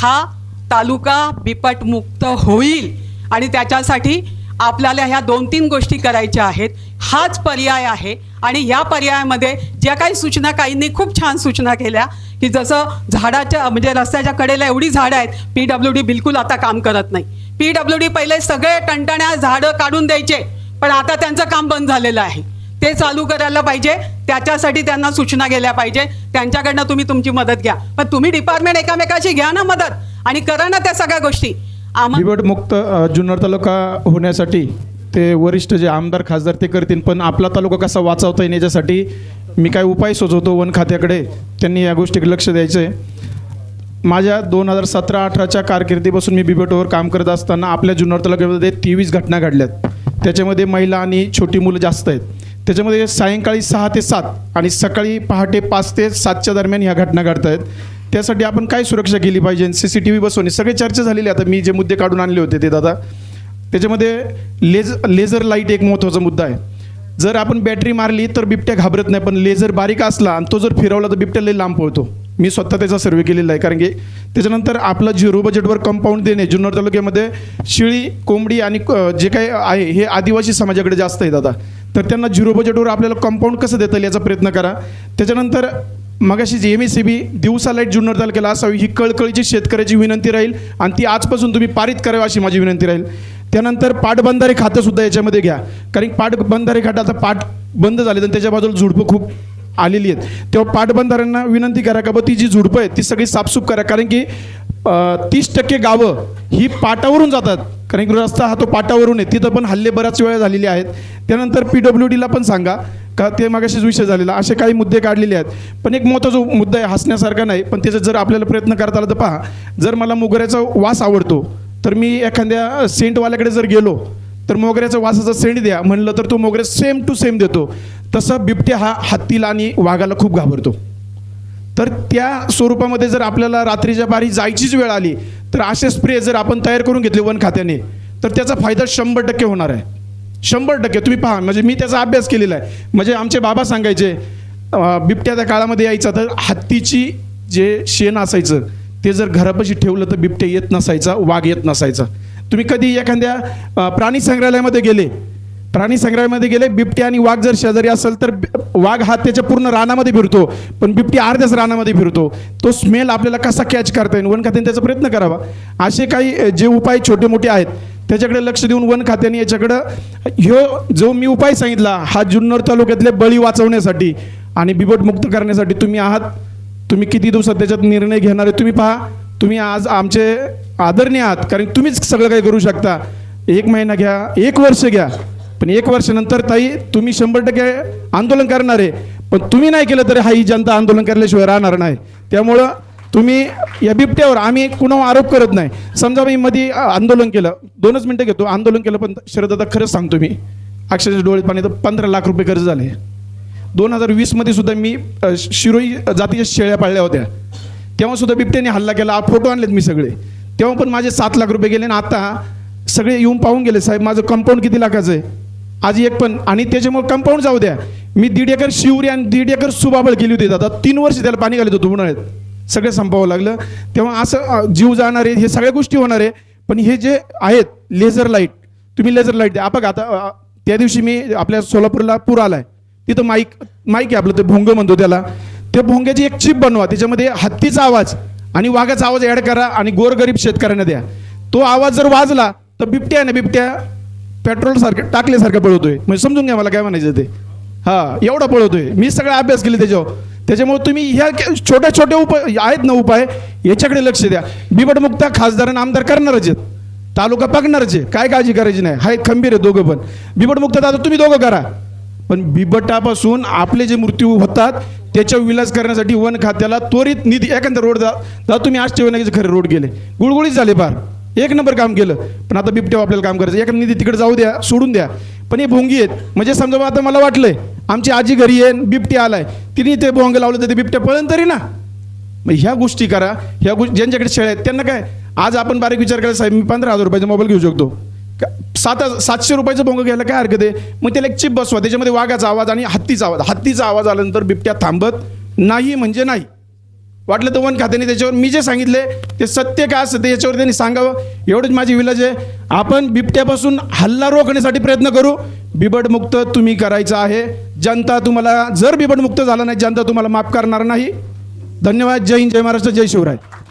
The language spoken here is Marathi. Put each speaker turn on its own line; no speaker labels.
हा तालुका बिपटमुक्त होईल. आणि त्याच्यासाठी आपल्याला ह्या दोन तीन गोष्टी करायच्या आहेत. हाच पर्याय आहे. आणि या पर्यायामध्ये ज्या काही सूचना काहींनी खूप छान सूचना केल्या की जसं झाडाच्या म्हणजे रस्त्याच्या कडेला एवढी झाडं आहेत पी डब्ल्यू डी बिलकुल आता काम करत नाही. पी डब्ल्यू डी पहिले सगळे टणटण्या झाडं काढून द्यायचे पण आता त्यांचं काम बंद झालेलं आहे. ते चालू करायला पाहिजे त्याच्यासाठी त्यांना सूचना गेल्या पाहिजे त्यांच्याकडनं तुम्ही तुमची मदत घ्या. पण तुम्ही डिपार्टमेंट एकामेकाची घ्या ना मदत आणि करा ना त्या सगळ्या गोष्टी.
मुक्त जुन्नर तालुका होण्यासाठी ते वरिष्ठ जे आमदार खासदार ते करतील पण आपला तालुका कसा वाचवता येईल याच्यासाठी मी काय उपाय सुचवतो वन खात्याकडे त्यांनी या गोष्टीकडे लक्ष द्यायचं आहे माझ्या दोन हजार सतरा अठराच्या कारकिर्दीपासून मी बिबटवर काम करत असताना आपल्या जुन्नर तालुक्यामध्ये तेवीस घटना घडल्यात. त्याच्यामध्ये महिला आणि छोटी मुलं जास्त आहेत. त्याच्यामध्ये सायंकाळी सहा ते सात आणि सकाळी पहाटे पाच ते सातच्या दरम्यान ह्या घटना घडत आहेत त्यासाठी आपण काय सुरक्षा केली पाहिजे? सी सी टी व्ही बसवणे सगळे चर्चा झालेली आता मी जे मुद्दे काढून आणले होते ते दादा. त्याच्यामध्ये लेज लेझर लाइट एक महत्त्वाचा मुद्दा आहे. जर आपण बॅटरी मारली तर बिबट्या घाबरत नाही पण लेझर बारीक असला आणि तो जर फिरवला तर बिबट्या लई लांब पळतो. मी स्वतः त्याचा सर्वे केलेला आहे कारण की त्याच्यानंतर आपलं झिरो बजेटवर कंपाऊंड देणे जुन्नर तालुक्यामध्ये शिळी कोंबडी आणि जे काही आहे हे आदिवासी समाजाकडे जास्त आहे दादा. तर त्यांना झिरो बजेटवर आपल्याला कंपाऊंड कसं देता येईल याचा प्रयत्न करा. त्याच्यानंतर मगाशी G M S C B दिवसा लाइट जुन्नर तालुक्याला असावी ही कळकळीची शेतकऱ्याची विनंती राहील आणि ती आजपासून तुम्ही पारित करावी अशी माझी विनंती राहील. त्यानंतर पाटबंधारे खातंसुद्धा याच्यामध्ये घ्या. कारण पाटबंधारे खातं आता पाट बंद झाले तर त्याच्या बाजूला झुडपं खूप आलेली आहेत. तेव्हा पाटबंधाऱ्यांना विनंती करा का बा ती जी झुडपं आहेत ती सगळी साफसूफ करा. कारण की तीस टक्के गावं ही पाटावरून जातात. कारण की रस्ता हा तो पाटावरून आहे. तिथं पण हल्ले बऱ्याच वेळा झालेले आहेत. त्यानंतर पी डब्ल्यू डीला पण सांगा का ते मागाशीच विषय झालेला. असे काही मुद्दे काढलेले आहेत. पण एक महत्त्वाचा मुद्दा आहे हसण्यासारखा नाही पण त्याचा जर आपल्याला प्रयत्न करता आला तर पहा जर मला मोगऱ्याचा वास आवडतो तर मी एखाद्या सेंटवाल्याकडे जर गेलो तर मोगऱ्याचा वासाचा सेंट द्या. म्हणलं तर तो मोगऱ्या सेम टू सेम देतो. तसं बिबट्या हा हत्तीला आणि वाघाला खूप घाबरतो. तर त्या स्वरूपामध्ये जर आपल्याला रात्रीच्या बारी जायचीच वेळ आली तर असे स्प्रे जर आपण तयार करून घेतले वन खात्याने तर त्याचा फायदा शंभर टक्के होणार आहे. शंभर टक्के. तुम्ही पहा म्हणजे मी त्याचा अभ्यास केलेला आहे. म्हणजे आमचे बाबा सांगायचे बिबट्याच्या बिबट्या त्या काळामध्ये यायचा तर हत्तीची जे शेण असायचं ते जर घरापाशी ठेवलं तर बिबट्या येत नसायचा वाघ येत नसायचा. तुम्ही कधी एखाद्या प्राणी संग्रहालयामध्ये गेले प्राणी संग्रहालयामध्ये गेले बिबटी आणि वाघ जर शेजारी असेल तर वाघ हा त्याच्या पूर्ण रानामध्ये फिरतो पण बिबटी अर्ध्याच रानामध्ये फिरतो. तो स्मेल आपल्याला कसा कॅच करता येईल? वन खात्याने त्याचा प्रयत्न करावा. असे काही जे उपाय छोटे मोठे आहेत त्याच्याकडे लक्ष देऊन वन खात्याने याच्याकडं ह्यो जो मी उपाय सांगितला हा जुन्नर तालुक्यातले बळी वाचवण्यासाठी आणि बिबट मुक्त करण्यासाठी तुम्ही आहात. तुम्ही किती दिवसात त्याच्यात निर्णय घेणार तुम्ही पहा. तुम्ही आज आमचे आदरणीय आहात कारण तुम्हीच सगळं काही करू शकता. एक महिना घ्या एक वर्ष घ्या. पण एक वर्षानंतर ताई तुम्ही शंभर टक्के आंदोलन करणार. आहे पण तुम्ही नाही केलं तरी हा ही जनता आंदोलन केल्याशिवाय राहणार नाही. त्यामुळं तुम्ही या बिबट्यावर आम्ही कुणावर आरोप करत नाही. समजा मी मध्ये आंदोलन केलं. दोनच मिनटं घेतो. आंदोलन केलं पण शरद खरंच सांगतो मी. अक्षरशः डोळे पाणी तर पंधरा लाख रुपये कर्ज झाले. दोन हजार वीसमध्ये सुद्धा मी शिरोई जातीच्या शेळ्या पाळल्या होत्या. तेव्हा सुद्धा बिबट्याने हल्ला केला. फोटो आणलेत मी सगळे. तेव्हा पण माझे सात लाख रुपये गेले आणि आता सगळे येऊन पाहून गेले. साहेब माझं कंपाऊंड किती लाखाचं आहे? आज एक पण आणि त्याच्यामुळे कंपाऊंड जाऊ द्या. मी दीड एकर शिवरी आणि दीड एकर सुबाबळ केली होती दादा. तीन वर्ष त्याला पाणी घालत होतो उन्हाळ्यात. सगळं संपावं लागलं. तेव्हा असं जीव जाणार आहे हे सगळ्या गोष्टी होणार आहे. पण हे जे आहेत लेझर लाइट तुम्ही लेझर लाइट द्या. आपण आता त्या दिवशी मी आपल्या सोलापूरला पूर आलाय. तिथं माईक माईक आहे आपलं ते भोंग म्हणतो त्याला. त्या भोंग्याची एक चिप बनवा. त्याच्यामध्ये हत्तीचा आवाज आणि वाघाचा आवाज ॲड करा आणि गोरगरीब शेतकऱ्यांना द्या. तो आवाज जर वाजला तर बिबट्या ना बिबट्या पेट्रोल सारखं टाकल्यासारखं पळवतोय. म्हणजे समजून घ्या मला काय म्हणायचं ते. हा एवढा पळवतोय. मी सगळा अभ्यास केली त्याच्यावर. त्याच्यामुळे तुम्ही ह्या छोट्या छोट्या उपाय आहेत ना उपाय याच्याकडे लक्ष द्या. बिबटमुक्त खासदार आमदार करणारच आहेत. तालुका बघणारच आहे. काय काळजी करायची नाही. हाय खंबीर आहे दोघं पण. बिबटमुक्त दादा तुम्ही दोघं करा. पण बिबटापासून आपले जे मृत्यू होतात त्याच्या विलास करण्यासाठी वन खात्याला त्वरित निधी एखादा रोड जा दादा तुम्ही अष्टविनायकाचे खरे रोड गेले. गुळगुळीत झाले फार. एक नंबर काम केलं. पण आता बिबट्या आपल्याला काम करायचं. एखादा निधी तिकडे जाऊ द्या सोडून द्या. पण हे भोंगी आहेत. म्हणजे समजा बा आता मला वाटलंय आमची आजी घरी आहे बिबटी आलाय. तिने ते भोंग लावलं तर ते बिबट्या पळन तरी ना. मग ह्या गोष्टी करा. ह्या गोष्टी ज्यांच्याकडे शेळ्या आहेत त्यांना काय? आज आपण बारीक विचार करायला साहेब मी पंधरा हजार रुपयाचा मोबाईल घेऊ शकतो. का- सात हजार- सातशे रुपयाचं भोंग घ्यायला काय हरकत आहे? मग त्याला एक चिप बसवा. त्याच्यामध्ये वाघाचा आवाज आणि हत्तीचा आवाज. हत्तीचा आवाज आल्यानंतर बिबट्या थांबत नाही म्हणजे नाही. वाटलं तर वन खात्याने त्याच्यावर मी जे सांगितले ते सत्य काय असतं ते याच्यावर त्यांनी सांगावं. एवढंच माझी विलज आहे. आपण बिबट्यापासून हल्ला रोखण्यासाठी प्रयत्न करू. बिबटमुक्त तुम्ही करायचं आहे. जनता तुम्हाला जर बिबटमुक्त झाला नाही जनता तुम्हाला माफ करणार नाही. धन्यवाद. जय हिंद जय महाराष्ट्र जय शिवराय.